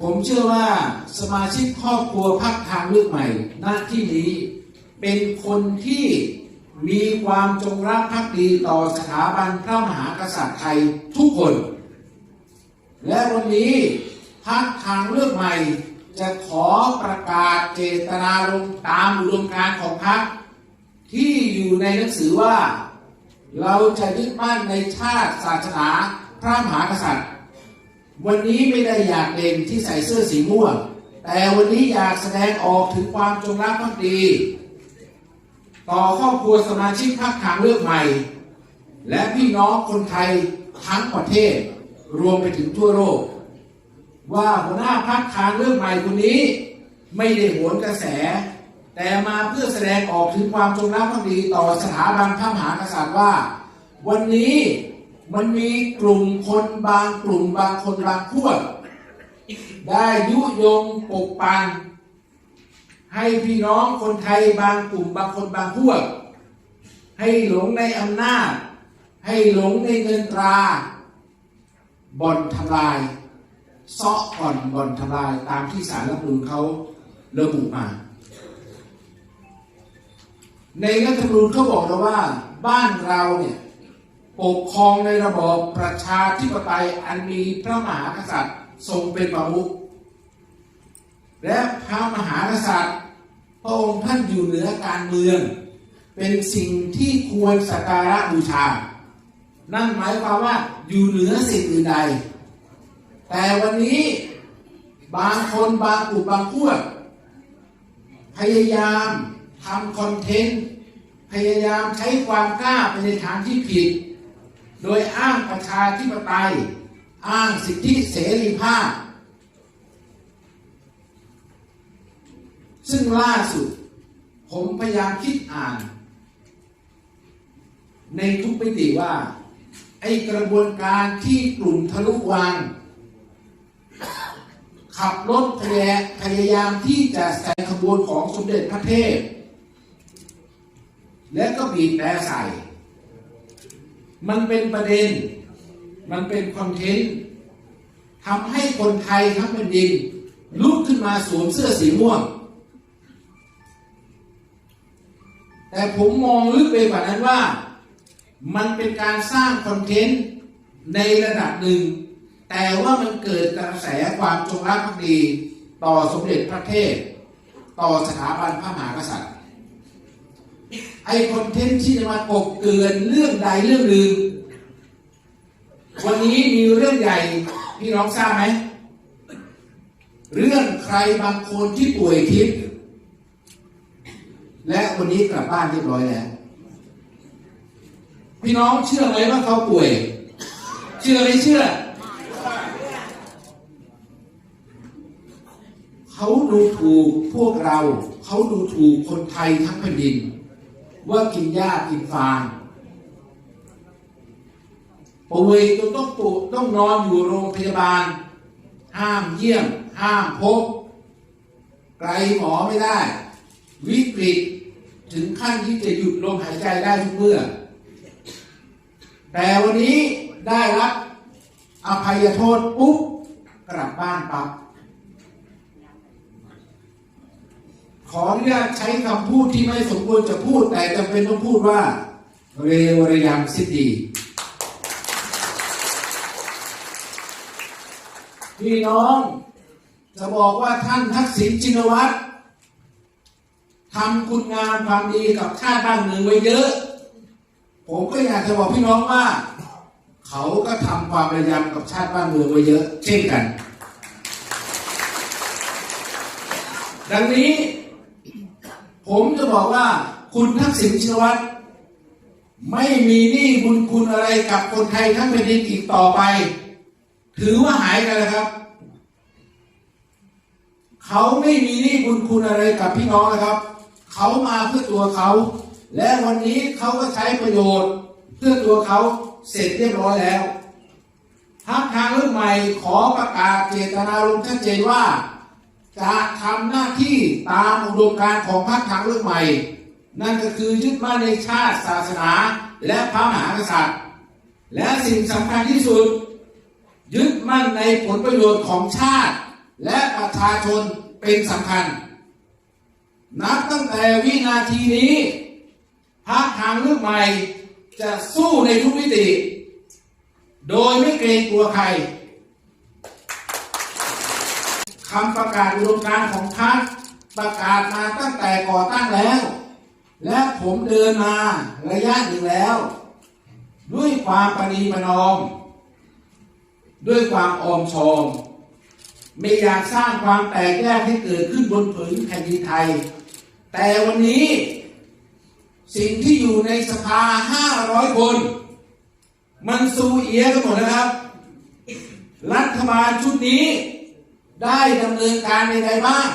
ผมเชื่อว่าสมาชิกครอบครัวพักทางเลือกใหม่หน้าที่นี้เป็นคนที่มีความจงรักภักดีต่อสถาบันพระมหากษัตริย์ไทยทุกคน และวันนี้พักทางเลือกใหม่ จะขอประกาศเจตนารมณ์ตามอุดมการของพรรคที่อยู่ในหนังสือว่า เราจะยึดมั่นในชาติศาสนาพระมหากษัตริย์ วันนี้ไม่ได้อยากเด่นที่ใส่เสื้อสีม่วง แต่วันนี้อยากแสดงออกถึงความจงรักภักดี ต่อครอบครัวสมาชิกพรรคทางเลือกใหม่ และพี่น้องคนไทยทั้งประเทศ รวมไปถึงทั่วโลก ว่าหัวหน้าพรรคทางเลือกใหม่คนนี้ไม่ได้โหนกระแส แต่มาเพื่อแสดงออกถึงความจงรักภักดีต่อสถาบันพระมหากษัตริย์ว่า วันนี้ มันมีกลุ่มคนบางกลุ่มบางคนบางพวกได้ยุยงปกปังให้พี่น้องคนไทยบางกลุ่มบางคนบางพวก ให้หลงในอำนาจ ให้หลงในเงินตราบ่อนทำลายเซาะก่อนบ่อนทำลายตามที่สารรัฐมนูญเขาระบุมา ในรัฐธรรมนูญเขาบอกเราว่าบ้านเราเนี่ย ปกครองในระบอบประชาธิปไตยอันมีพระมหากษัตริย์ทรงเป็นประมุขและพระมหากษัตริย์พระองค์ท่านอยู่เหนือการเมือง เป็นสิ่งที่ควรสักการะบูชา นั่นหมายความว่าอยู่เหนือสิ่งอื่นใด แต่วันนี้บางคนบางกลุ่มบางพวกพยายามทำคอนเทนต์ พยายามใช้ความกล้าไปในทางที่ผิด โดยอ้างประชาธิปไตย อ้างสิทธิเสรีภาพ ซึ่งล่าสุด ผมพยายามคิดอ่าน ในทุกมิติว่า ไอกระบวนการที่กลุ่มทะลุวัง ขับรถพยาพยายามที่จะใส่ขบวนของสมเด็จพระเทพ และก็บีบแตรใส่ มันเป็นประเด็น มันเป็นคอนเทนต์ทำให้คนไทยทั้งแผ่นดิน ลุกขึ้นมาสวมเสื้อสีม่วง แต่ผมมองลึกไปกว่านั้นว่า มันเป็นการสร้างคอนเทนต์ในระดับหนึ่ง แต่ว่ามันเกิดกระแสความจงรักภักดี ต่อสมเด็จพระเทพ ต่อสถาบันพระมหากษัตริย์ ไอคอนเทนต์ที่จะมากบเกลื่อนเรื่องใดเรื่องหนึ่งวันนี้มีเรื่องใหญ่พี่น้องทราบไหมเรื่องใครบางคนที่ป่วยทิพย์และวันนี้กลับบ้านเรียบร้อยแล้วพี่น้องเชื่อไหมว่าเขาป่วย เชื่อไม่เชื่อ เขาดูถูกพวกเรา เขาดูถูกคนไทยทั้งแผ่นดิน ว่ากินหญ้ากินฟางป่วยจนต้องตุต้องนอนอยู่โรงพยาบาล ห้ามเยี่ยม ห้ามพบ ไกลหมอไม่ได้ วิกฤตถึงขั้นที่จะหยุดลมหายใจได้ทุกเมื่อ แต่วันนี้ได้รับอภัยโทษปุ๊บกลับบ้านปั๊บ ขออนุญาตใช้คำพูดที่ไม่สมควรจะพูดแต่จำเป็นต้องพูดว่า เรวระยำสิ้นดี พี่น้องจะบอกว่าท่านทักษิณชินวัตรทำคุณงามความดีกับชาติบ้านเมืองไว้เยอะ ผมก็อยากจะบอกพี่น้องว่า เขาก็ทำความระยำกับชาติบ้านเมืองไว้เยอะ เช่นกัน ดังนี้ ผมจะบอกว่าคุณทักษิณชินวัตรไม่มีหนี้บุญคุณอะไรกับคนไทยทั้งแผ่นดินอีกต่อไป ถือว่าหายกันแล้วครับ เขาไม่มีหนี้บุญคุณอะไรกับพี่น้องนะครับ เขามาเพื่อตัวเขา และวันนี้เขาก็ใช้ประโยชน์ เพื่อตัวเขาเสร็จเรียบร้อยแล้วทางทางเรื่องใหม่ขอประกาศเจตนารมณ์ชัดเจนว่า จะทำหน้าที่ตามอุดมการณ์ของพรรคทางเลือกใหม่ นั่นก็คือยึดมั่นในชาติศาสนาและพระมหากษัตริย์ และสิ่งสำคัญที่สุด ยึดมั่นในผลประโยชน์ของชาติ และประชาชนเป็นสำคัญ นับตั้งแต่วินาทีนี้พรรคทางเลือกใหม่จะสู้ในทุกมิติ โดยไม่เกรงกลัวใคร คำประกาศอุดมการของพรรคประกาศมาตั้งแต่ก่อตั้งแล้ว และผมเดินมาระยะหนึ่งแล้ว ด้วยความปณีประนอม ด้วยความออมชอมไม่อยากสร้างความแตกแยกให้เกิดขึ้นบนผืนแผ่นดินไทย แต่วันนี้ สิ่งที่อยู่ในสภา 500 คน มันซูเอียกันหมดนะครับ รัฐบาลชุดนี้ ได้ดำเนินการในใดบ้าง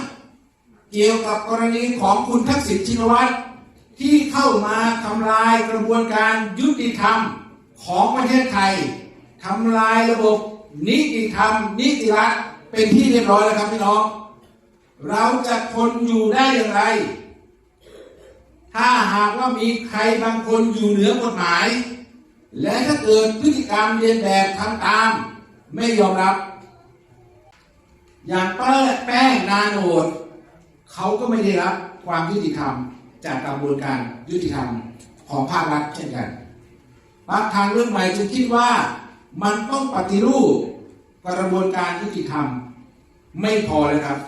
เกี่ยวกับกรณีของคุณทักษิณชินวัตรที่เข้ามาทำลายกระบวนการยุติธรรมของประเทศไทยทำลายระบบนิติธรรม นิติรัฐเป็นที่เรียบร้อยแล้วครับพี่น้อง เราจะทนอยู่ได้อย่างไร ถ้าหากว่ามีใครบางคนอยู่เหนือกฎหมาย และถ้าเกิดพฤติกรรมเรียนแบบทำตาม ไม่ยอมรับ อย่างแป้แป้งนาโนดเขาก็ไม่ได้รับความยุติธรรมจากกระบวนการยุติธรรมของภาครัฐเช่นกันพรรคทางเรื่องใหม่จึงคิดว่ามันต้องปฏิรูปกระบวนการยุติธรรมไม่พอเลยครับ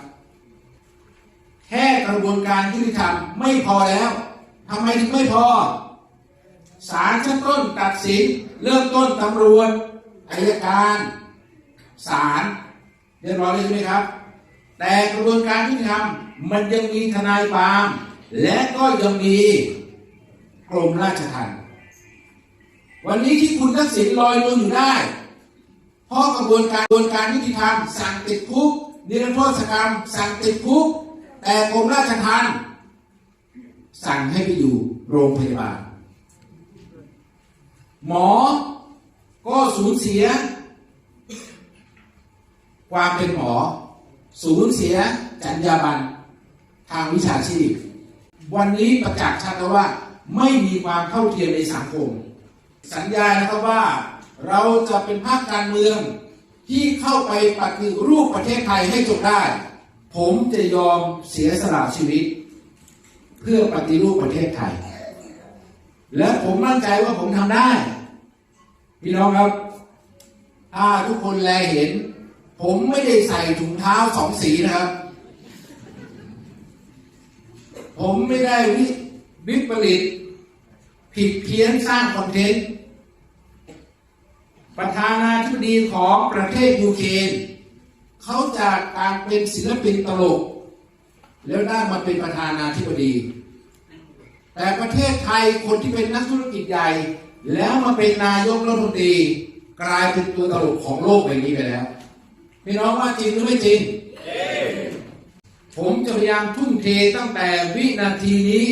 แค่กระบวนการยุติธรรมไม่พอแล้วทำไมถึงไม่พอศาลชั้นต้นตัดสินเริ่มต้นตำรวจอายการศาล เรียบร้อยเลยใช่ไหมครับ แต่กระบวนการยุติธรรมมันยังมีทนายความและก็ยังมีกรมราชทัณฑ์วันนี้ที่คุณทักษิณลอยนวลอยู่ได้ เพราะกระบวนการกระบวนการยุติธรรมสั่งติดคุกนิรโทษกรรม สั่งติดคุก แต่กรมราชทัณฑ์สั่งให้ไปอยู่โรงพยาบาล หมอก็สูญเสีย ความเป็นหมอ สูญเสียจรรยาบรรณทางวิชาชีพ วันนี้ประจักษ์ชัดแล้วว่า ไม่มีความเท่าเทียมในสังคม สัญญานะครับว่าเราจะเป็นภาคการเมืองที่เข้าไปปฏิรูปประเทศไทยให้จบได้ ผมจะยอมเสียสละชีวิต เพื่อปฏิรูปประเทศไทย และผมมั่นใจว่าผมทำได้ พี่น้องครับ ถ้าทุกคนแลเห็น ผมไม่ได้ใส่ถุงเท้าสองสีนะครับ ผมไม่ได้วิวิปริต ผิดเพี้ยนสร้างคอนเทนต์ ประธานาธิบดีของประเทศยูเครนเขาจากการเป็นศิลปินตลก แล้วได้มาเป็นประธานาธิบดี แต่ประเทศไทยคนที่เป็นนักธุรกิจใหญ่ แล้วมาเป็นนายกรัฐมนตรีกลายเป็นตัวตลกของโลกใบนี้ไปแล้ว พี่น้องว่าจริงหรือไม่จริง ผมจะพยายามทุ่มเทตั้งแต่วินาทีนี้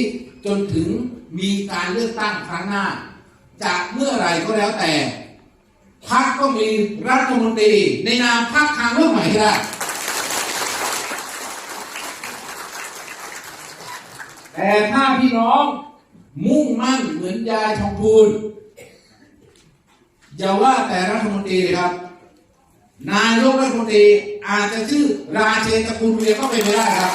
จนถึงมีการเลือกตั้งครั้งหน้า จากเมื่อไหร่ก็แล้วแต่พรรคก็มีรัฐมนตรี ในนามพรรคทางเลือกใหม่ได้แต่ถ้าพี่น้องมุ่งมั่นเหมือนยายทองพูนอย่าว่าแต่รัฐมนตรีเลยครับ นายกรัฐมนตรีอาจจะชื่อราเชนตระกูลเวียก็เป็นไปได้ครับ